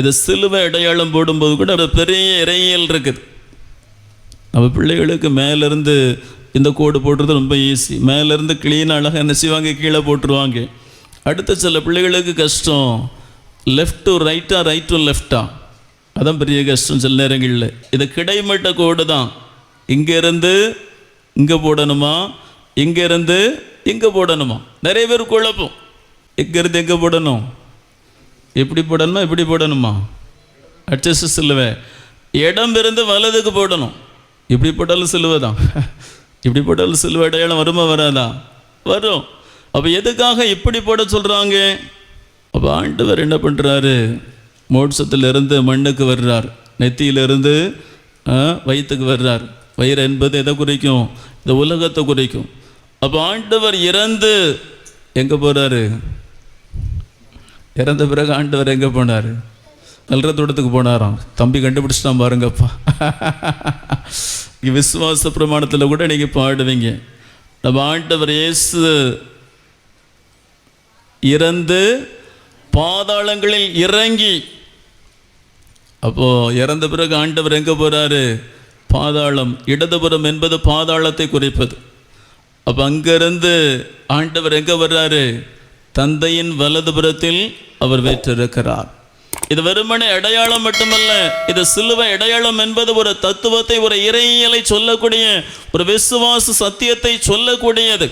இது சிலுவை அடையாளம் போடும்போது கூட ஒரு பெரிய இறையியல் இருக்குது. நம்ம பிள்ளைகளுக்கு மேலேருந்து இந்த கோடு போடுறது ரொம்ப ஈஸி மேலேருந்து க்ளீன் அழகாக என்ன செய்வாங்க கீழே போட்டுருவாங்க. அடுத்த சில பிள்ளைகளுக்கு கஷ்டம். லெஃப்ட் டு ரைட்டா ரைட் டு லெஃப்டா அதான் பெரிய கஷ்டம் சில நேரங்களில். இது கிடைமட்ட கோடு தான். இங்கேருந்து இங்கே போடணுமா? இங்கேருந்து இங்கே போடணுமா? நிறைய பேர் குழப்பம். இங்கேருந்து எங்கே போடணும்? எப்படி போடணுமா எப்படி போடணுமா? அட்ஜஸ்ட் சிலுவை இடம் இருந்து வலதுக்கு போடணும். இப்படி போட்டாலும் சிலுவை தான் இப்படி போட்டாலும் சிலுவை அடையாளம் வருமா வராதா? வரும். அப்போ எதுக்காக இப்படி போட சொல்கிறாங்க அப்போ ஆண்டவர் என்ன பண்ணுறாரு மோட்சத்திலிருந்து மண்ணுக்கு வர்றார். நெத்தியிலிருந்து ஆ, வயிற்றுக்கு வர்றார். வயிறு என்பது எதை குறிக்கும்? இந்த உலகத்தை குறிக்கும். அப்போ ஆண்டவர் இறந்து எங்கே போகிறாரு இறந்த பிறகு ஆண்டவர் எங்கே போனார்? நல்ல தோட்டத்துக்கு போனாராம். தம்பி கண்டுபிடிச்சிட்டான் பாருங்கப்பா. நீங்கள் விசுவாச பிரமாணத்தில் கூட நீங்கள் பாடுவீங்க. நம்ம ஆண்டவர் இயேசு இறந்து பாதாளங்களில் இறங்கி அப்போ இறந்த பிறகு ஆண்டவர் எங்கே போகிறாரு பாதாளம் இடதுபுறம் என்பது பாதாளத்தை குறிப்பது. அப்போ அங்கேருந்து ஆண்டவர் எங்கே வர்றாரு? தந்தையின் வலதுபுறத்தில் அவர் வேற்றிருக்கிறார். இது வெறுமனே அடையாளம் மட்டுமல்ல இது சிலுவை அடையாளம் என்பது ஒரு தத்துவத்தை ஒரு இறையியலை சொல்லக்கூடிய ஒரு விசுவாச சத்தியத்தை சொல்லக்கூடியது.